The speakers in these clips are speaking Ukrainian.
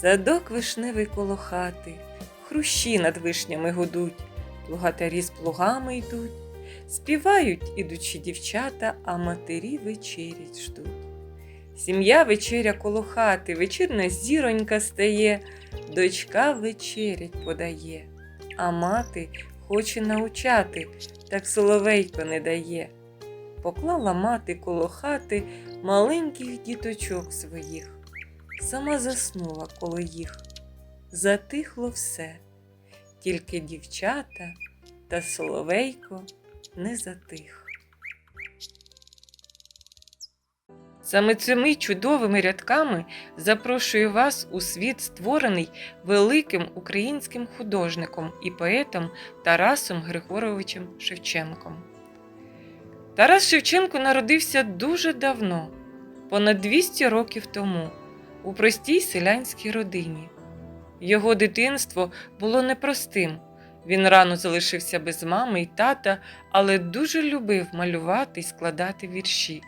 Садок вишневий коло хати, хрущі над вишнями гудуть, плугатарі з плугами йдуть, співають ідучі дівчата, а матері вечерять ждуть. Сім'я вечеря коло хати, вечірна зіронька стає, дочка вечерять подає, а мати хоче научати, так соловейко не дає. Поклала мати коло хати маленьких діточок своїх, сама заснула коло їх. Затихло все, тільки дівчата та соловейко не затих. Саме цими чудовими рядками запрошую вас у світ, створений великим українським художником і поетом Тарасом Григоровичем Шевченком. Тарас Шевченко народився дуже давно, понад 200 років тому, у простій селянській родині. Його дитинство було непростим. Він рано залишився без мами й тата, але дуже любив малювати й складати вірші.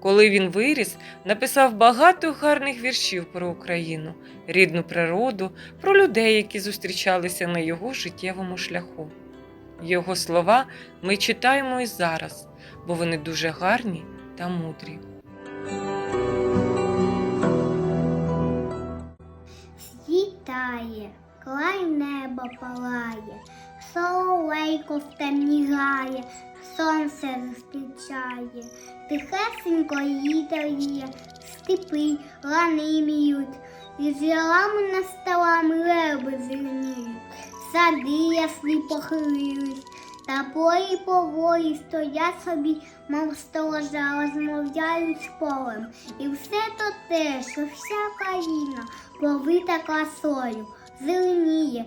Коли він виріс, написав багато гарних віршів про Україну, рідну природу, про людей, які зустрічалися на його життєвому шляху. Його слова ми читаємо і зараз, бо вони дуже гарні та мудрі. Край неба палає, соловейко в темні грає, сонце зустрічає, тихесенько їдає, степи лани міють, і з на столами леби зеленіють, сади ясні похилились, та пої пової стоять собі, мов сторожа, розмовляють з полем. І все то те, що вся країна повита красою, зеленіє,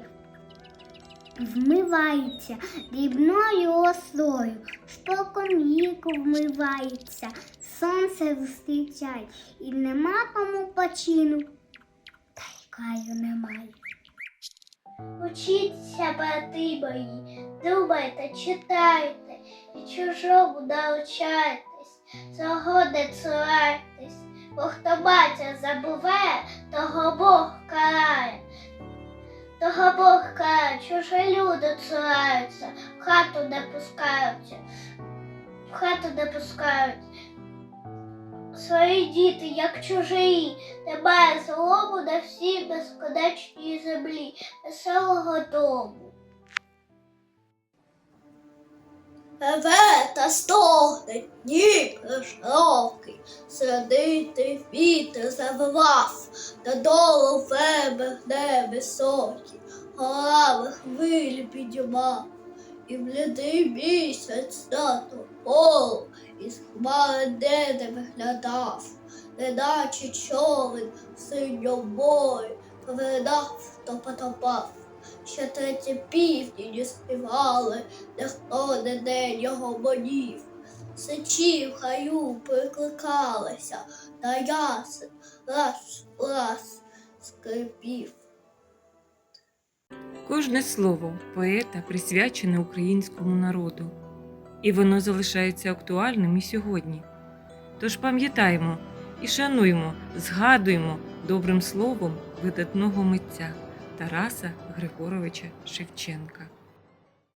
вмивається дрібною росою, штоком віку вмивається, сонце зустрічає, і нема кому почину, та й краю немає. Учіться, брати мої, думайте, читайте, і чужому навчайтесь, свого не цурайтесь, бо хто матір забуває, Того Бог каже, чужі люди цураються, в хату не пускаються, в хату не пускають. Свої діти, як чужі, немає злому на всій безконечній землі, веселого дому. Реве та стогне Дніпро широкий, сердитий вітер завивав, додолу вебер невисокий, горами хвилі підіймав, і блідий місяць на полу, із хмари де не виглядав, неначе човен в синьому морі, то потопав. Ще треті півні не співали, ніхто не день його манів. Сичі в хаю прикликалися, та ясен раз раз скрипів. Кожне слово поета присвячене українському народу, і воно залишається актуальним і сьогодні. Тож пам'ятаємо і шануємо, згадуємо добрим словом видатного митця Тараса Григоровича Шевченка.